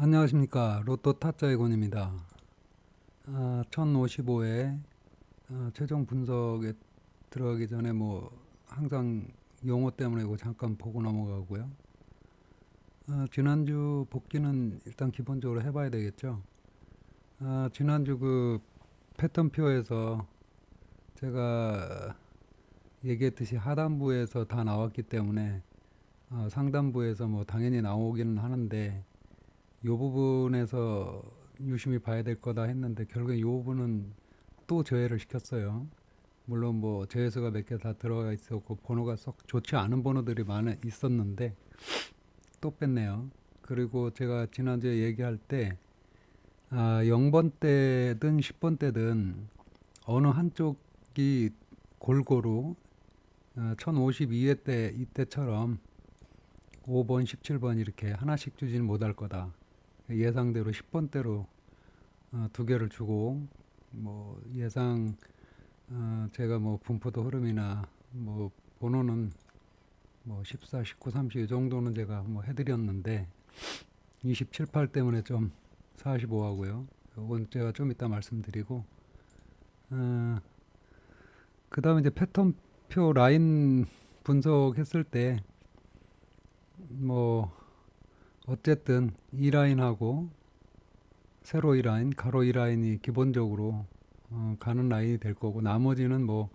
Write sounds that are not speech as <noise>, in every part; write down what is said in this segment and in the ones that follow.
안녕하십니까 로또 타짜의 권입니다. 아, 1055회 아, 최종 분석에 들어가기 전에 뭐 항상 용어 때문에 이거 잠깐 보고 넘어가고요. 아, 지난주 복귀는 일단 기본적으로 해봐야 되겠죠. 아, 지난주 그 패턴표에서 제가 얘기했듯이 하단부에서 다 나왔기 때문에 아, 상단부에서 뭐 당연히 나오기는 하는데 요 부분에서 유심히 봐야 될 거다 했는데 결국에 요 부분은 또 제외를 시켰어요. 물론 뭐 제외수가 몇 개 다 들어가 있었고 번호가 썩 좋지 않은 번호들이 많아 있었는데 또 뺐네요. 그리고 제가 지난주에 얘기할 때 아, 0번 때든 10번 때든 어느 한쪽이 골고루 어, 1052회 때 이때처럼 5번, 17번 이렇게 하나씩 주지는 못할 거다. 예상대로 10번대로 어, 두 개를 주고 뭐 예상 어, 제가 뭐 분포도 흐름이나 뭐 번호는 뭐 14, 19, 30 이 정도는 제가 뭐 해드렸는데 27, 8 때문에 좀 45하고요. 이건 제가 좀 이따 말씀드리고 어, 그 다음에 이제 패턴표 라인 분석했을 때 뭐 어쨌든 이 라인하고 세로 이 라인, 가로 이 라인이 기본적으로 어, 가는 라인이 될 거고 나머지는 뭐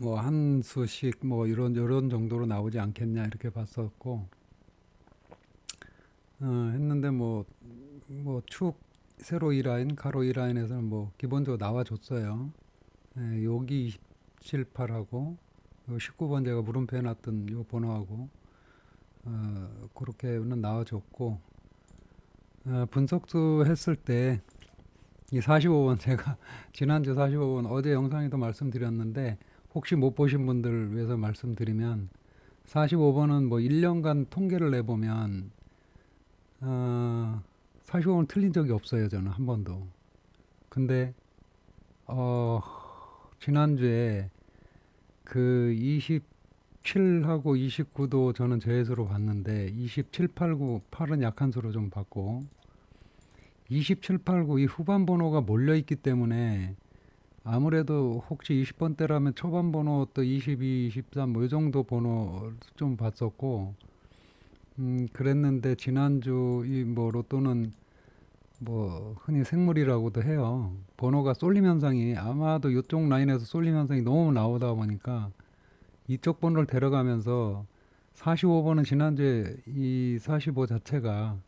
뭐 한 수씩 뭐 이런 이런 정도로 나오지 않겠냐 이렇게 봤었고 어, 했는데 뭐 뭐축 세로 이 라인, 가로 이 라인에서는 뭐 기본적으로 나와줬어요. 예, 여기 27, 8하고 19번 제가 물음표 해놨던 요 번호하고 어, 그렇게는 나와줬고 어, 분석도 했을 때 이 45번 <laughs> 제가 지난주 45번 어제 영상에도 말씀드렸는데 혹시 못 보신 분들 위해서 말씀드리면 45번은 뭐 1년간 통계를 내보면 어, 45번 틀린 적이 없어요 저는 한 번도. 근데 어, 지난주에 그 27하고 29도 저는 제외수로 봤는데 27, 8, 9, 8은 약한 수로 좀 봤고 27, 8, 9 이 후반 번호가 몰려 있기 때문에 아무래도 혹시 20번 대라면 초반 번호 또 22, 23 뭐 이 정도 번호 좀 봤었고 음 그랬는데 지난주 이 뭐 로또는 뭐 흔히 생물이라고도 해요. 번호가 쏠림 현상이 아마도 이쪽 라인에서 쏠림 현상이 너무 나오다 보니까 이쪽 번호를 데려가면서 45번은 지난주에 이 45 자체가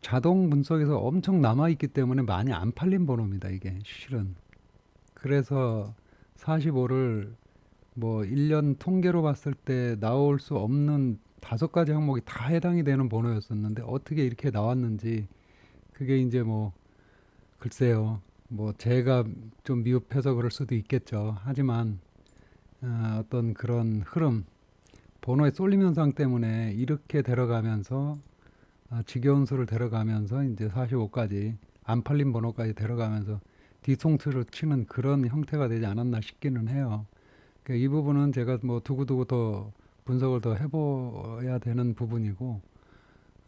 자동 분석에서 엄청 남아있기 때문에 많이 안 팔린 번호입니다. 이게 실은. 그래서 45를 뭐 1년 통계로 봤을 때 나올 수 없는 다섯 가지 항목이 다 해당이 되는 번호였었는데 어떻게 이렇게 나왔는지 그게 이제 뭐 글쎄요. 뭐 제가 좀 미흡해서 그럴 수도 있겠죠. 하지만 어, 어떤 그런 흐름, 번호의 쏠림 현상 때문에 이렇게 데려가면서 아, 지겨운 수를 데려가면서 이제 45까지 안 팔린 번호까지 데려가면서 뒤통수를 치는 그런 형태가 되지 않았나 싶기는 해요. 그러니까 이 부분은 제가 뭐 두고두고 더 분석을 더 해봐야 되는 부분이고,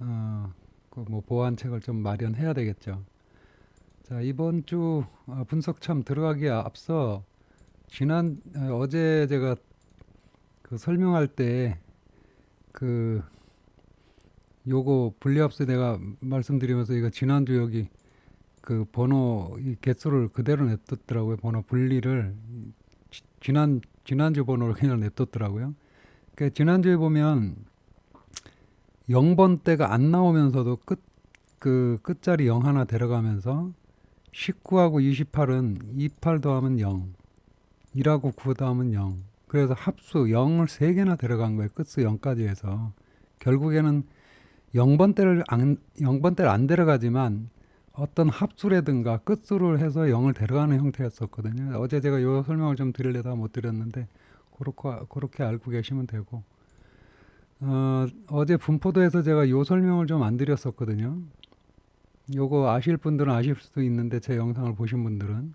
어, 그 뭐 보완책을 좀 마련해야 되겠죠. 자, 이번 주 어, 분석 참 들어가기에 앞서 지난 어, 어제 제가 그 설명할 때 그 요거 분리합수 내가 말씀드리면서 이거 지난주 여기 그 번호 이 개수를 그대로 냅뒀더라고요. 번호 분리를 지- 지난 지난주 번호를 그냥 냅뒀더라고요. 그 지난주에 보면 0번 대가 안 나오면서도 끝 그 끝자리 0 하나 데려가면서 19하고 28은 28 더하면 0, 1하고 9 더하면 0. 그래서 합수 0을 3개나 데려간 거예요. 끝수 0까지 해서. 결국에는 0번 대를 안, 0번 대를 안 데려가지만 어떤 합수라든가 끝수를 해서 0을 데려가는 형태였었거든요. 어제 제가 요 설명을 좀 드리려다 못 드렸는데 그렇게, 그렇게 알고 계시면 되고 어, 어제 분포도에서 제가 요 설명을 좀 안 드렸었거든요. 요거 아실 분들은 아실 수도 있는데 제 영상을 보신 분들은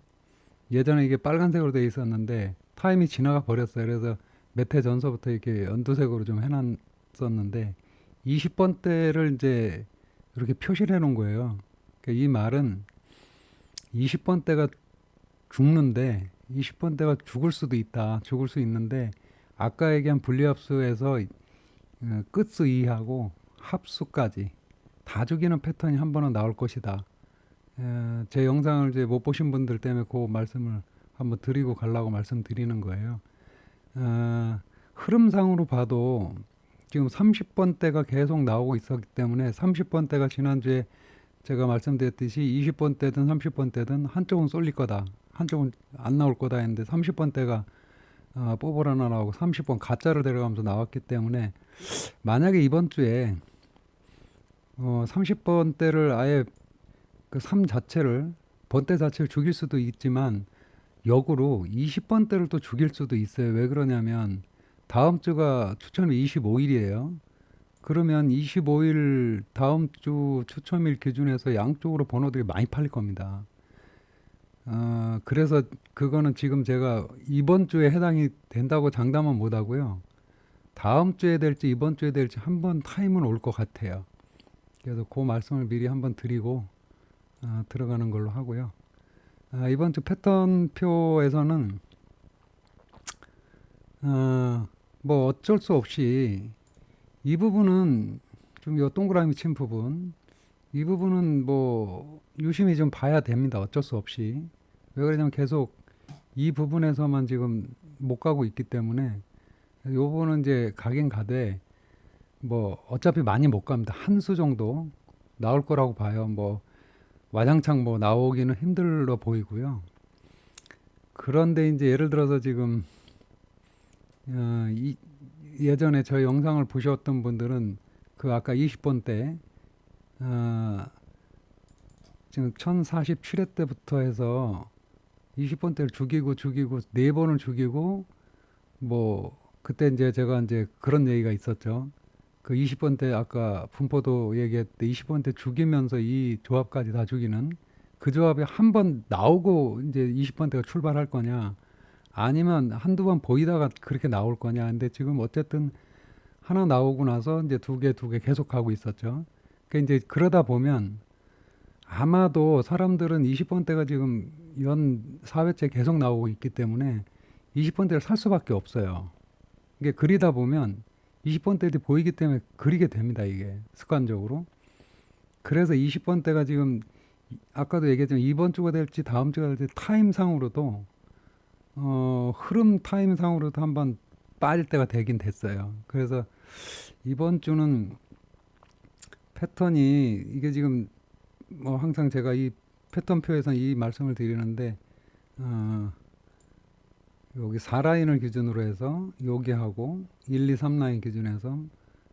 예전에 이게 빨간색으로 돼 있었는데 타임이 지나가 버렸어요. 그래서 몇 해 전서부터 이렇게 연두색으로 좀 해놨었는데 20번 대를 이제 이렇게 표시를 해놓은 거예요. 그러니까 이 말은 20번 대가 죽는데 20번 대가 죽을 수도 있다. 죽을 수 있는데 아까 얘기한 분리합수에서 어, 끝수 이하고 합수까지 다 죽이는 패턴이 한 번은 나올 것이다. 에, 제 영상을 이제 못 보신 분들 때문에 그 말씀을 한번 드리고 가려고 말씀드리는 거예요. 어, 흐름상으로 봐도 지금 30번대가 계속 나오고 있었기 때문에 30번대가 지난주에 제가 말씀드렸듯이 20번대든 30번대든 한쪽은 쏠릴 거다. 한쪽은 안 나올 거다 했는데 30번대가 어, 뽑으라나 나오고 30번 가짜를 데려가면서 나왔기 때문에 만약에 이번 주에 어, 30번대를 아예 그3 자체를 번대 자체를 죽일 수도 있지만 역으로 20번대를 또 죽일 수도 있어요. 왜 그러냐면 다음 주가 추첨이 25일이에요. 그러면 25일 다음 주 추첨일 기준에서 양쪽으로 번호들이 많이 팔릴 겁니다. 어, 그래서 그거는 지금 제가 이번 주에 해당이 된다고 장담은 못 하고요. 다음 주에 될지 이번 주에 될지 한번 타임은 올 것 같아요. 그래서 그 말씀을 미리 한번 드리고 어, 들어가는 걸로 하고요. 아, 이번 주 패턴표에서는 어, 뭐 어쩔 수 없이 이 부분은 좀 요 동그라미 친 부분 이 부분은 뭐 유심히 좀 봐야 됩니다. 어쩔 수 없이 왜 그러냐면 계속 이 부분에서만 지금 못 가고 있기 때문에 요 부분은 이제 가긴 가되 뭐 어차피 많이 못 갑니다. 한 수 정도 나올 거라고 봐요. 뭐 와장창 뭐 나오기는 힘들어 보이고요. 그런데 이제 예를 들어서 지금 어, 이, 예전에 저 영상을 보셨던 분들은 그 아까 20번 때 어, 지금 1047회 때부터 해서 20번 때를 죽이고 죽이고 네 번을 죽이고 뭐 그때 이제 제가 이제 그런 얘기가 있었죠. 그 20번 때 아까 분포도 얘기했대 20번 때 죽이면서 이 조합까지 다 죽이는 그 조합이 한 번 나오고 이제 20번 때가 출발할 거냐 아니면 한두 번 보이다가 그렇게 나올 거냐 근데 지금 어쨌든 하나 나오고 나서 이제 두 개 두 개 계속 가고 있었죠. 그러니까 이제 그러다 보면 아마도 사람들은 20번 때가 지금 연 4회째 계속 나오고 있기 때문에 20번 때를 살 수밖에 없어요. 이게 그리다 보면 20번 때들이 보이기 때문에 그리게 됩니다. 이게 습관적으로. 그래서 20번 때가 지금 아까도 얘기했지만 이번 주가 될지 다음 주가 될지 타임상으로도 어, 흐름 타임상으로도 한번 빠질 때가 되긴 됐어요. 그래서 이번 주는 패턴이 이게 지금 뭐 항상 제가 이 패턴표에서 이 말씀을 드리는데 어, 여기 4라인을 기준으로 해서 여기 하고 1, 2, 3라인 기준에서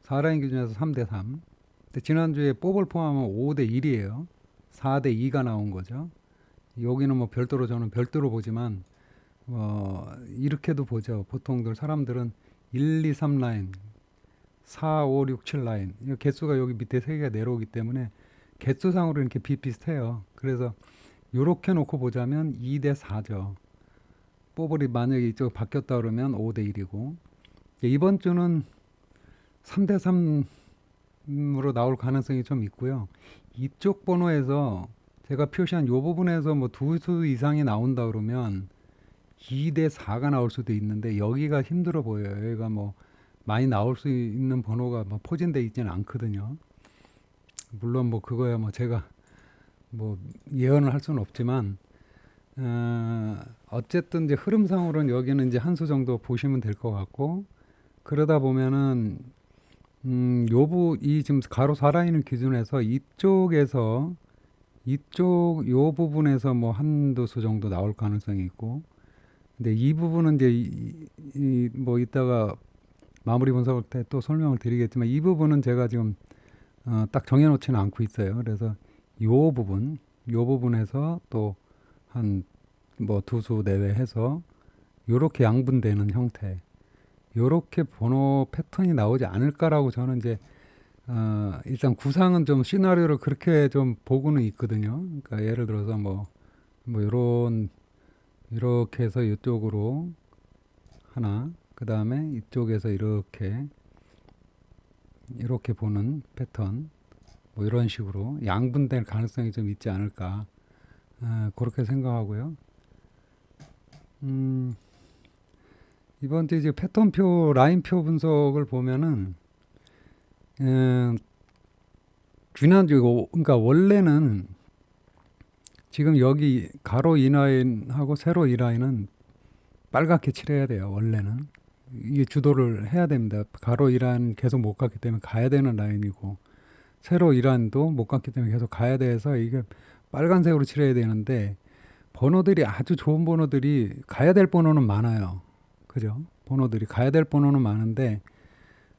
4라인 기준에서 3대 3. 근데 지난주에 뽑을 포함하면 5대 1이에요. 4대 2가 나온 거죠. 여기는 뭐 별도로 저는 별도로 보지만 어, 이렇게도 보죠. 보통들 사람들은 1, 2, 3라인, 4, 5, 6, 7라인. 이 개수가 여기 밑에 세 개가 내려오기 때문에 개수상으로 이렇게 비슷비슷해요. 그래서 요렇게 놓고 보자면 2대 4죠. 뽀글이 만약에 이쪽 바뀌었다 그러면 5대 1이고 이번 주는 3대 3으로 나올 가능성이 좀 있고요. 이쪽 번호에서 제가 표시한 요 부분에서 뭐 두 수 이상이 나온다 그러면 2대 4가 나올 수도 있는데 여기가 힘들어 보여요. 여기가 뭐 많이 나올 수 있는 번호가 뭐 포진돼 있지는 않거든요. 물론 뭐 그거야 뭐 제가 뭐 예언을 할 수는 없지만 어, 어쨌든 이제 흐름상으로는 여기는 이제 한 수 정도 보시면 될 것 같고 그러다 보면은 음, 요부 이 지금 가로 4라인을 기준해서 이쪽에서 이쪽 요 부분에서 뭐 한두 수 정도 나올 가능성이 있고 근데 이 부분은 이제 이, 이, 뭐 이따가 마무리 분석할 때 또 설명을 드리겠지만 이 부분은 제가 지금 어, 딱 정해놓지는 않고 있어요. 그래서 요 부분, 요 부분에서 또 한 뭐 두 수 내외 해서 요렇게 양분되는 형태, 요렇게 번호 패턴이 나오지 않을까라고 저는 이제 어, 일단 구상은 좀 시나리오를 그렇게 좀 보고는 있거든요. 그러니까 예를 들어서 뭐, 뭐 요런 이렇게 해서 이쪽으로 하나, 그 다음에 이쪽에서 이렇게 이렇게 보는 패턴 뭐 이런 식으로 양분될 가능성이 좀 있지 않을까 아, 그렇게 생각하고요. 음, 이번 주 이제 패턴표 라인표 분석을 보면은 음, 지난주 그러니까 원래는 지금 여기 가로 이 라인하고 세로 이 라인은 빨갛게 칠해야 돼요. 원래는 이게 주도를 해야 됩니다. 가로 이 라인 계속 못 갔기 때문에 가야 되는 라인이고 세로 이 라인도 못 갔기 때문에 계속 가야 돼서 이게 빨간색으로 칠해야 되는데 번호들이 아주 좋은 번호들이 가야 될 번호는 많아요. 그죠? 번호들이 가야 될 번호는 많은데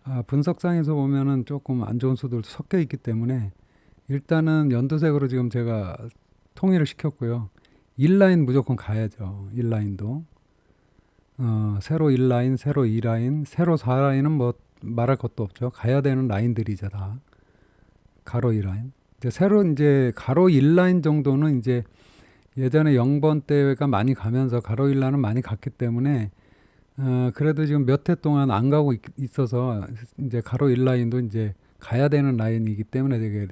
아, 분석상에서 보면은 조금 안 좋은 수들도 섞여 있기 때문에 일단은 연두색으로 지금 제가 통일을 시켰고요. 1라인 무조건 가야죠. 1라인도. 어, 세로 1라인, 세로 2라인, 세로 4라인은 뭐 말할 것도 없죠. 가야 되는 라인들이죠, 다. 가로 2라인. 이제 세로 이제 가로 1라인 정도는 이제 예전에 0번 때가 많이 가면서 가로 1라인은 많이 갔기 때문에 어, 그래도 지금 몇 해 동안 안 가고 있, 있어서 이제 가로 1라인도 이제 가야 되는 라인이기 때문에 되게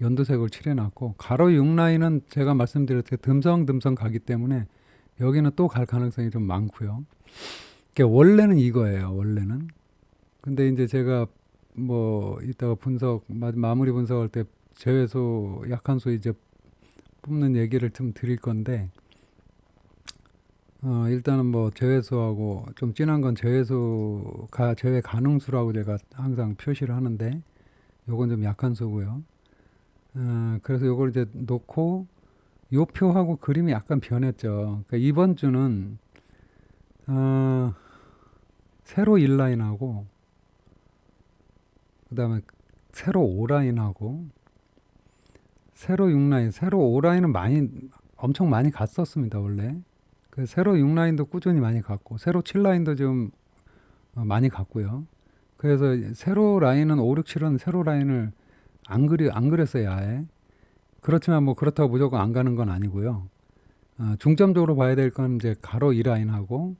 연두색을 칠해놨고 가로 6라인은 제가 말씀드렸듯이 듬성듬성 가기 때문에 여기는 또 갈 가능성이 좀 많고요. 그러니까 원래는 이거예요. 원래는. 근데 이제 제가 뭐 이따가 분석 마- 마무리 분석할 때 제외소 약한 수 이제 뽑는 얘기를 좀 드릴 건데 어 일단은 뭐 제외소하고 좀 진한 건 제외소가 제외 가능수라고 제가 항상 표시를 하는데 요건 좀 약한 수고요. 어 그래서 요걸 이제 놓고 요 표하고 그림이 약간 변했죠. 그러니까 이번 주는 어 세로 1라인하고 그다음에 세로 5라인하고 세로 6라인, 세로 5라인은 많이 엄청 많이 갔었습니다 원래. 그 세로 6라인도 꾸준히 많이 갔고 세로 7라인도 좀 어, 많이 갔고요. 그래서 세로 라인은 5, 6, 7은 세로 라인을 안 그리 안 그렸어요 아예. 그렇지만 뭐 그렇다고 무조건 안 가는 건 아니고요. 어, 중점적으로 봐야 될 건 이제 가로 2라인하고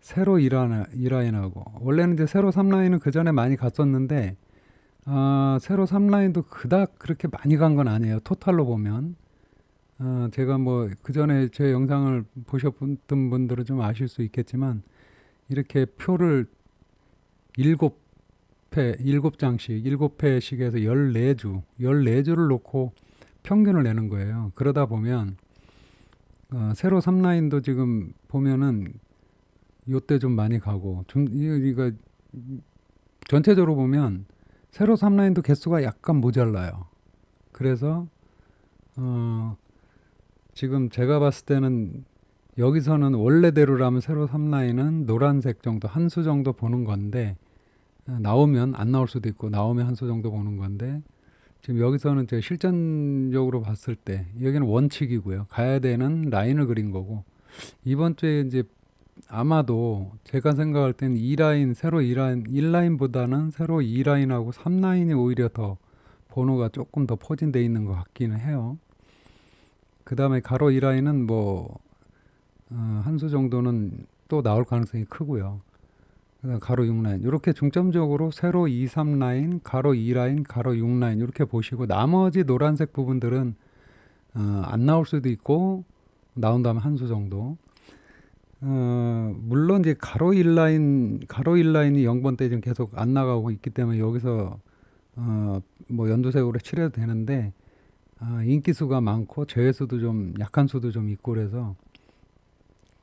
세로 2라인, 2라인하고 원래는 이제 세로 3라인은 그 전에 많이 갔었는데 어, 세로 3라인도 그닥 그렇게 많이 간 건 아니에요. 토탈로 보면. 어, 제가 뭐 그 전에 제 영상을 보셨던 분들은 좀 아실 수 있겠지만 이렇게 표를 일곱 회, 일곱 장씩, 일곱 회씩 해서 14주, 14주를 놓고 평균을 내는 거예요. 그러다 보면 어, 세로 3라인도 지금 보면은 요때 좀 많이 가고 좀 이거, 이거 전체적으로 보면 세로 3라인도 개수가 약간 모자라요. 그래서 어 지금 제가 봤을 때는 여기서는 원래대로라면 세로 3라인은 노란색 정도 한 수 정도 보는 건데 어, 나오면 안 나올 수도 있고 나오면 한 수 정도 보는 건데 지금 여기서는 제가 실전적으로 봤을 때 여기는 원칙이고요. 가야 되는 라인을 그린 거고 이번 주에 이제 아마도 제가 생각할 때는 2라인, 세로 2라인, 1라인보다는 세로 2라인하고 3라인이 오히려 더 번호가 조금 더 포진돼 있는 것 같기는 해요. 그 다음에 가로 2라인은 뭐, 어, 한수 정도는 또 나올 가능성이 크고요. 가로 6라인. 이렇게 중점적으로 세로 2, 3라인, 가로 2라인, 가로 6라인 이렇게 보시고 나머지 노란색 부분들은 어, 안 나올 수도 있고 나온다면 한 수 정도. 어, 물론 이제 가로 1라인, 가로 1라인이 0번 때 지금 계속 안 나가고 있기 때문에 여기서 어, 뭐 연두색으로 칠해도 되는데 아, 인기수가 많고 제외수도 좀 약한 수도 좀 있고 그래서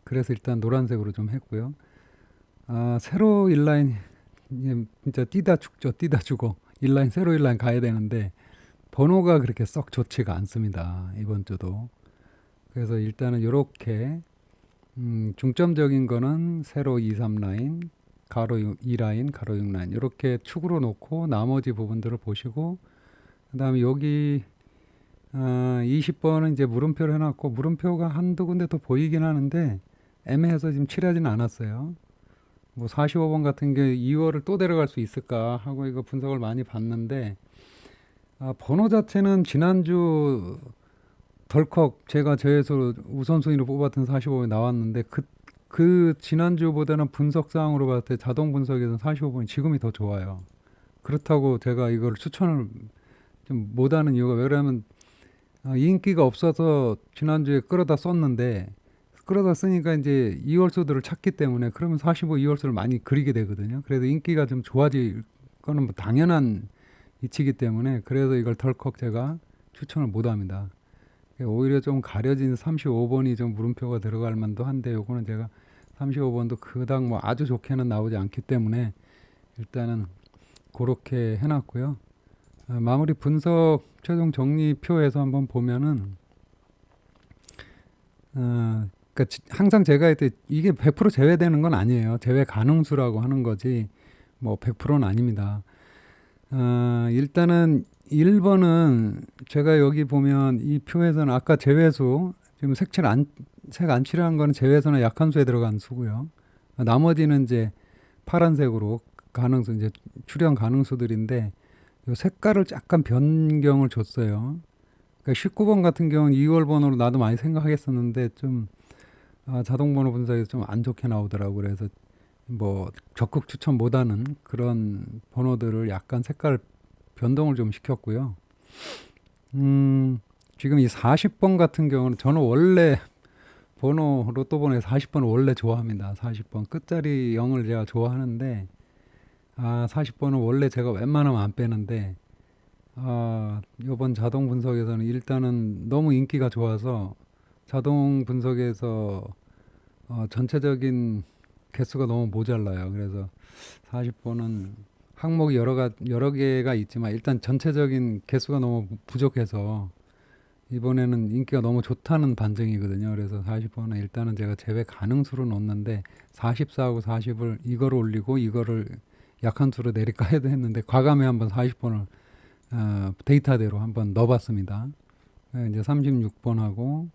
그래서 일단 노란색으로 좀 했고요. 아, 세로 1라인 예, 진짜 뛰다 죽죠. 뛰다 죽어. 1라인 세로 1라인 가야 되는데 번호가 그렇게 썩 좋지가 않습니다. 이번 주도. 그래서 일단은 이렇게 음, 중점적인 거는 세로 2, 3라인, 가로 2라인, 가로 6라인 이렇게 축으로 놓고 나머지 부분들을 보시고 그다음에 여기 아, 20번은 이제 물음표를 해놨고 물음표가 한두 군데 더 보이긴 하는데 애매해서 지금 칠하지는 않았어요. 뭐 45번 같은 게 2월을 또 데려갈 수 있을까 하고 이거 분석을 많이 봤는데 아, 번호 자체는 지난주 덜컥 제가 제에서 우선순위로 뽑았던 45번이 나왔는데 그, 그 지난주보다는 분석상으로 봤을 때 자동 분석에서는 45번이 지금이 더 좋아요. 그렇다고 제가 이걸 추천을 좀 못하는 이유가 왜냐면 어, 인기가 없어서 지난주에 끌어다 썼는데 끌어다 쓰니까 이제 이월수들을 찾기 때문에 그러면 45 이월수를 많이 그리게 되거든요. 그래서 인기가 좀 좋아질 거는 뭐 당연한 이치기 때문에 그래서 이걸 덜컥 제가 추천을 못 합니다. 오히려 좀 가려진 35번이 좀 물음표가 들어갈 만도 한데 요거는 제가 35번도 그닥 뭐 아주 좋게는 나오지 않기 때문에 일단은 그렇게 해놨고요. 아, 마무리 분석 최종 정리표에서 한번 보면은 어, 그러니까 지- 항상 제가 할때 이게 100% 제외되는 건 아니에요. 제외 가능수라고 하는 거지 뭐 100%는 아닙니다. 어, 일단은 1번은 제가 여기 보면 이 표에서는 아까 제외수 지금 색칠 안, 색 안 칠한 거는 제외수나 약한 수에 들어간 수고요. 나머지는 이제 파란색으로 가능수 이제 출현 가능수들인데 요 색깔을 약간 변경을 줬어요. 그러니까 19번 같은 경우는 2월 번호로 나도 많이 생각하겠었는데 좀 아, 자동 번호 분석에서 좀 안 좋게 나오더라고 그래서 뭐 적극 추천 못하는 그런 번호들을 약간 색깔 변동을 좀 시켰고요. 음, 지금 이 40번 같은 경우는 저는 원래 번호 로또 번호에 40번을 원래 좋아합니다. 40번 끝자리 0을 제가 좋아하는데 아 40번은 원래 제가 웬만하면 안 빼는데 아 이번 자동 분석에서는 일단은 너무 인기가 좋아서 자동 분석에서 어, 전체적인 개수가 너무 모자라요. 그래서 40번은 항목이 여러 가 여러 개가 있지만 일단 전체적인 개수가 너무 부족해서 이번에는 인기가 너무 좋다는 반증이거든요. 그래서 40번은 일단은 제가 제외 가능 수로 넣었는데 44하고 40을 이거를 올리고 이거를 약한 수로 내릴까 해도 했는데 과감히 한번 40번을 어, 데이터대로 한번 넣어봤습니다. 네, 이제 36번하고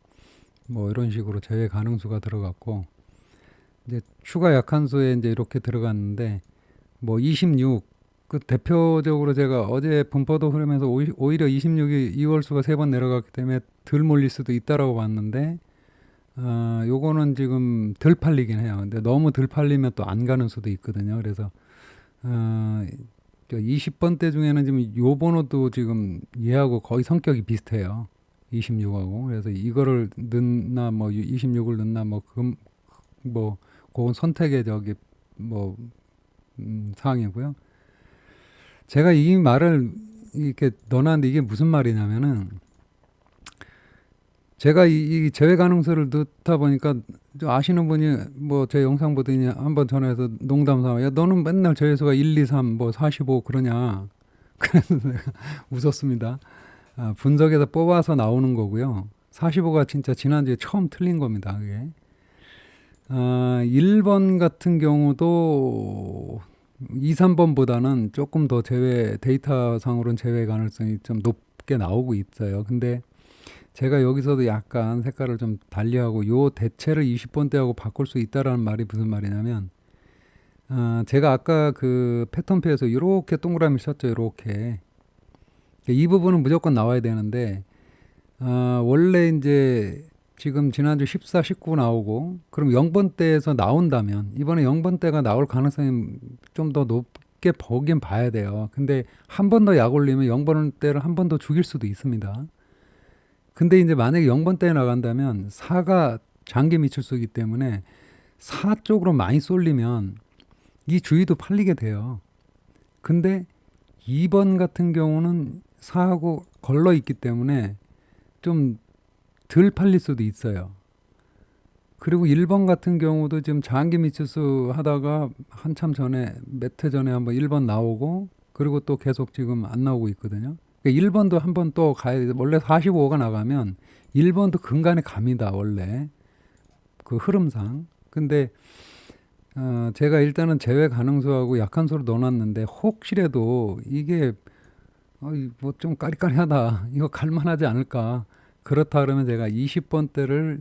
뭐 이런 식으로 제외 가능 수가 들어갔고 이제 추가 약한 수에 이제 이렇게 들어갔는데 뭐 26, 그 대표적으로 제가 어제 분포도 흐르면서 오히- 오히려 26이 2월수가 세 번 내려갔기 때문에 덜 몰릴 수도 있다라고 봤는데 어, 요거는 지금 덜 팔리긴 해요. 근데 너무 덜 팔리면 또 안 가는 수도 있거든요. 그래서 어, 20번대 중에는 지금 요 번호도 지금 얘하고 거의 성격이 비슷해요. 26하고 그래서 이거를 넣나 뭐 26을 넣나 뭐금뭐 그건 선택의 저기 뭐 음, 사항이고요. 제가 이 말을 이렇게 넣어놨는데 이게 무슨 말이냐면은 제가 이, 이 제외 가능성을 넣다 보니까 저 아시는 분이 뭐 제 영상 보더니 한번 전화해서 농담 삼아 야 너는 맨날 제외수가 1, 2, 3, 뭐 45 그러냐 <laughs> 그래서 내가 웃었습니다. 아, 분석에서 뽑아서 나오는 거고요. 45가 진짜 지난주에 처음 틀린 겁니다. 그게. 아, 1번 같은 경우도 2, 3번보다는 조금 더 제외 데이터상으로는 제외 가능성이 좀 높게 나오고 있어요. 근데 제가 여기서도 약간 색깔을 좀 달리하고 요 대체를 20번대하고 바꿀 수 있다라는 말이 무슨 말이냐면 아, 제가 아까 그 패턴표에서 이렇게 동그라미 쳤죠. 이렇게 이 부분은 무조건 나와야 되는데 아, 원래 이제 지금 지난주 14, 19 나오고 그럼 0번대에서 나온다면 이번에 0번대가 나올 가능성이 좀 더 높게 보긴 봐야 돼요. 근데 한 번 더 약 올리면 0번대를 한 번 더 죽일 수도 있습니다. 근데 이제 만약에 0번대에 나간다면 4가 장기 미출수이기 때문에 4 쪽으로 많이 쏠리면 이 주의도 팔리게 돼요. 근데 2번 같은 경우는 4하고 걸러 있기 때문에 좀 덜 팔릴 수도 있어요. 그리고 1번 같은 경우도 지금 장기 미추수 하다가 한참 전에 몇 해 전에 한번 1번 나오고 그리고 또 계속 지금 안 나오고 있거든요. 그러니까 1번도 한번 또 가야 돼. 원래 45가 나가면 1번도 근간에 갑니다. 원래 그 흐름상. 근데 어, 제가 일단은 제외 가능수하고 약한 수로 넣어놨는데 혹시라도 이게 어, 뭐좀 까리까리하다. 이거 갈만하지 않을까. 그렇다 그러면 제가 20번대를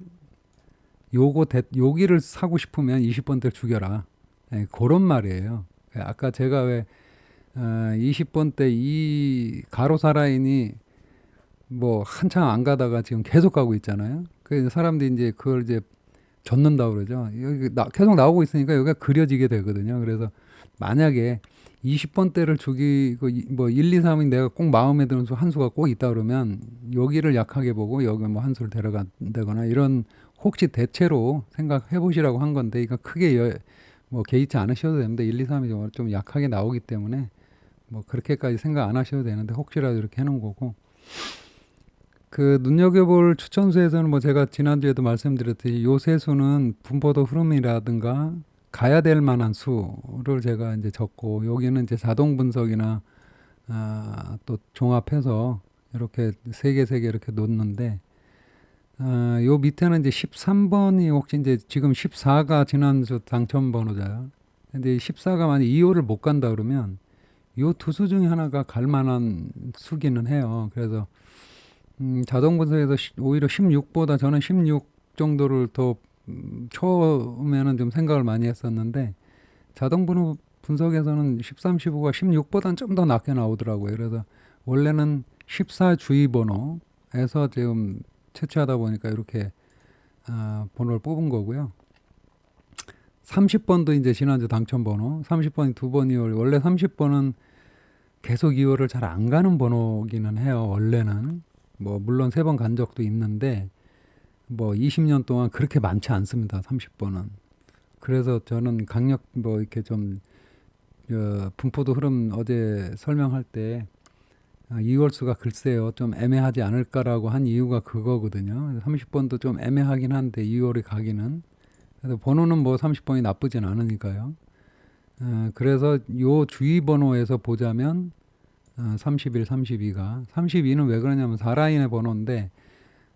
요거 대, 여기를 사고 싶으면 20번대를 죽여라. 예, 그런 말이에요. 예, 아까 제가 왜 어, 20번대 이 가로사 라인이 뭐 한참 안 가다가 지금 계속 가고 있잖아요. 그 사람들이 이제 그걸 이제 젓는다 그러죠. 여기 나, 계속 나오고 있으니까 여기가 그려지게 되거든요. 그래서 만약에 20번대를 죽이고 이- 뭐 1, 2, 3이 내가 꼭 마음에 드는 수 한 수가 꼭 있다 그러면 여기를 약하게 보고 여기 뭐 한 수를 데려간다거나 이런 혹시 대체로 생각해 보시라고 한 건데 이거 크게 여, 뭐 개의치 않으셔도 됩니다. 1, 2, 3이 좀, 좀 약하게 나오기 때문에 뭐 그렇게까지 생각 안 하셔도 되는데 혹시라도 이렇게 해놓은 거고 그 눈여겨볼 추천수에서는 뭐 제가 지난주에도 말씀드렸듯이 요세 수는 분포도 흐름이라든가 가야 될 만한 수를 제가 이제 적고 여기는 이제 자동 분석이나 아, 또 종합해서 이렇게 세 개 세 개 이렇게 놓는데 아, 요 밑에는 이제 13번이 혹시 이제 지금 14가 지난주 당첨 번호자요. 근데 14가 만약 2호를 못 간다 그러면 요 두 수 중에 하나가 갈 만한 수기는 해요. 그래서 음, 자동 분석에서 시- 오히려 16보다 저는 16 정도를 더 음, 처음에는 좀 생각을 많이 했었는데 자동 분호 분석에서는 13, 15가 16보다는 좀 더 낮게 나오더라고요. 그래서 원래는 14 주의 번호에서 지금 채취하다 보니까 이렇게 아, 번호를 뽑은 거고요. 30번도 이제 지난주 당첨 번호, 30번이 두 번 이월. 원래 30번은 계속 2월을 잘 안 가는 번호기는 해요. 원래는 뭐 물론 세 번 간 적도 있는데 뭐 20년 동안 그렇게 많지 않습니다. 30번은. 그래서 저는 강력 뭐 이렇게 좀 어, 분포도 흐름 어제 설명할 때 아, 이월수가 글쎄요 좀 애매하지 않을까라고 한 이유가 그거거든요. 30번도 좀 애매하긴 한데 2월이 가기는 그래서 번호는 뭐 30번이 나쁘진 않으니까요. 어, 그래서 요 주의 번호에서 보자면 어, 31, 32가 32는 왜 그러냐면 4라인의 번호인데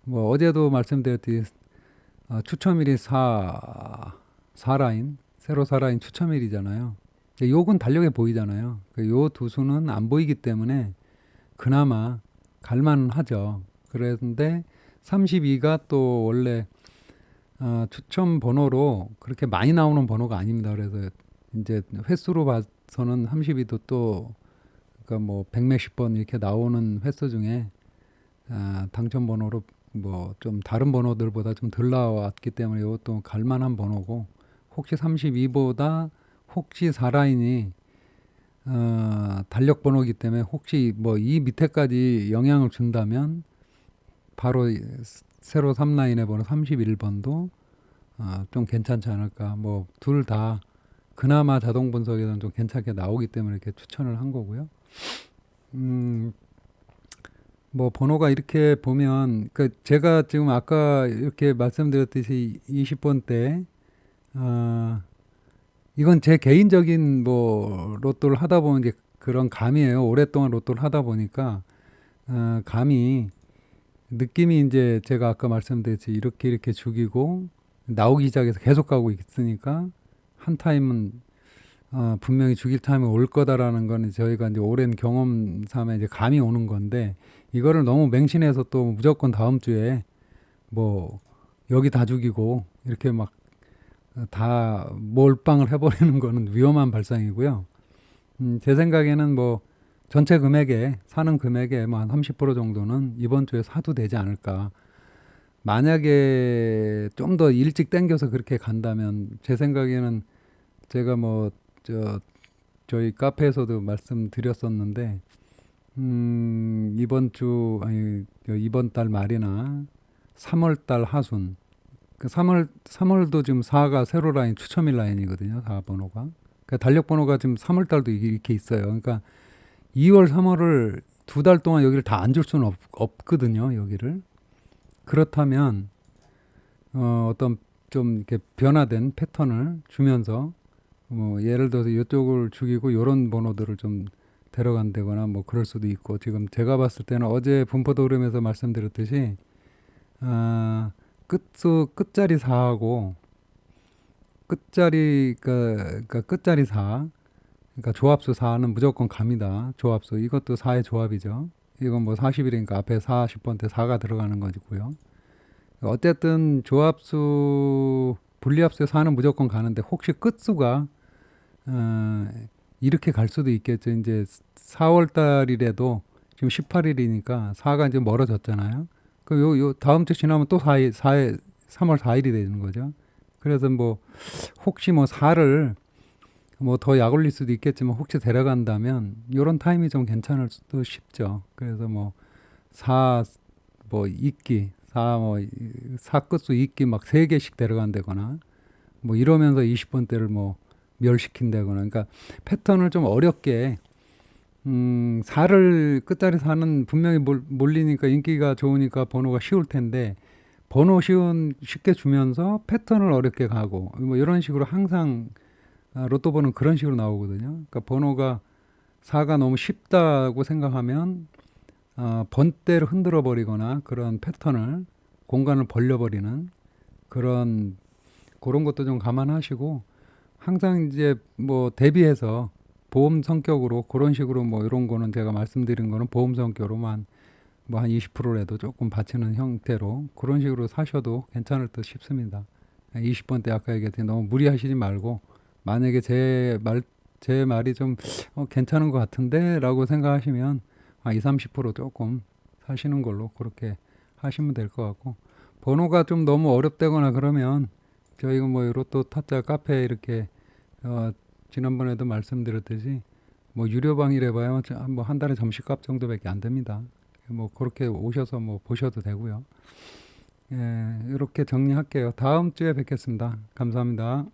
뭐 어제도 말씀드렸듯이 어, 추첨일이 4 4라인 세로 4라인 추첨일이잖아요. 요건 달력에 보이잖아요. 요 두 수는 안 보이기 때문에 그나마 갈만은 하죠. 그런데 32가 또 원래 어, 추첨 번호로 그렇게 많이 나오는 번호가 아닙니다. 그래서 이제 횟수로 봐서는 32도 또 그러니까 뭐 백몇십 번 이렇게 나오는 횟수 중에 아, 당첨 번호로 뭐 좀 다른 번호들보다 좀 덜 나왔기 때문에 이것도 갈만한 번호고 혹시 32보다 혹시 4라인이 어, 달력 번호기 때문에 혹시 뭐 이 밑에까지 영향을 준다면 바로 이 세로 3라인의 번호 31번도 어, 좀 괜찮지 않을까. 뭐 둘 다 그나마 자동 분석에서는 좀 괜찮게 나오기 때문에 이렇게 추천을 한 거고요. 음, 뭐 번호가 이렇게 보면 그 제가 지금 아까 이렇게 말씀드렸듯이 20번 때 어, 이건 제 개인적인 뭐 로또를 하다 보면 이제 그런 감이에요. 오랫동안 로또를 하다 보니까 어, 감이 느낌이 이제 제가 아까 말씀드렸듯이 이렇게 이렇게 죽이고 나오기 시작해서 계속 가고 있으니까 한 타임은 어, 분명히 죽일 타임이 올 거다라는 거는 저희가 이제 오랜 경험 삼에 이제 감이 오는 건데 이거를 너무 맹신해서 또 무조건 다음 주에 뭐 여기 다 죽이고 이렇게 막 다 몰빵을 해버리는 거는 위험한 발상이고요. 음, 제 생각에는 뭐 전체 금액에 사는 금액의 뭐한 30% 정도는 이번 주에 사도 되지 않을까. 만약에 좀 더 일찍 땡겨서 그렇게 간다면 제 생각에는 제가 뭐 저 저희 카페에서도 말씀드렸었는데 음, 이번 주 아니 이번 달 말이나 3월 달 하순 그 3월 3월도 지금 4가 세로 라인 추첨일 라인이거든요. 4 번호가. 그 달력 번호가 지금 3월 달도 이렇게 있어요. 그러니까 2월, 3월을 두 달 동안 여기를 다 안 줄 수는 없, 없거든요. 여기를. 그렇다면 어, 어떤 좀 이렇게 변화된 패턴을 주면서 뭐 예를 들어서 이쪽을 죽이고 요런 번호들을 좀 데려간다거나 뭐 그럴 수도 있고 지금 제가 봤을 때는 어제 분포도 흐름에서 말씀드렸듯이 아, 끝수 끝자리 4하고 끝자리 그러니까, 그러니까 끝자리 4 그러니까 조합수 4는 무조건 갑니다. 조합수 이것도 4의 조합이죠. 이건 뭐 40일이니까 앞에 40번 때 4가 들어가는 거고요. 어쨌든 조합수 분리합수에 4는 무조건 가는데 혹시 끝수가 어, 이렇게 갈 수도 있겠죠. 이제 4월 달이라도 지금 18일이니까 4가 이제 멀어졌잖아요. 그 요 요 다음 주 지나면 또 4일 4일 3월 4일이 되는 거죠. 그래서 뭐 혹시 뭐 4를 뭐 더 약 올릴 수도 있겠지만 혹시 데려간다면 요런 타임이 좀 괜찮을 수도 싶죠. 그래서 뭐사뭐 이끼 사뭐 사끝수 이끼 막세 개씩 데려간다거나 뭐 이러면서 20번대를 뭐 멸시킨다거나 그러니까 패턴을 좀 어렵게 음, 4를 끝자리 4는 분명히 몰, 몰리니까 인기가 좋으니까 번호가 쉬울 텐데 번호 쉬운 쉽게 주면서 패턴을 어렵게 가고 뭐 이런 식으로 항상 아, 로또 번호는 그런 식으로 나오거든요. 그러니까 번호가 4가 너무 쉽다고 생각하면 아, 번대를 흔들어 버리거나 그런 패턴을 공간을 벌려 버리는 그런 그런 것도 좀 감안하시고 항상 이제 뭐 대비해서 보험 성격으로 그런 식으로 뭐 이런 거는 제가 말씀드린 거는 보험 성격으로만 뭐 한 20%라도 조금 받치는 형태로 그런 식으로 사셔도 괜찮을 듯 싶습니다. 20번대 아까 얘기했듯이 너무 무리하시지 말고 만약에 제 말 제 말이 좀 어, 괜찮은 것 같은데라고 생각하시면 한 2, 30% 조금 사시는 걸로 그렇게 하시면 될 것 같고 번호가 좀 너무 어렵다거나 그러면 저희가 뭐 로또 타짜 카페 이렇게 어, 지난번에도 말씀드렸듯이 뭐 유료 방이래 봐야 뭐한 달에 점심값 정도밖에 안 됩니다. 뭐 그렇게 오셔서 뭐 보셔도 되고요. 예, 이렇게 정리할게요. 다음 주에 뵙겠습니다. 감사합니다.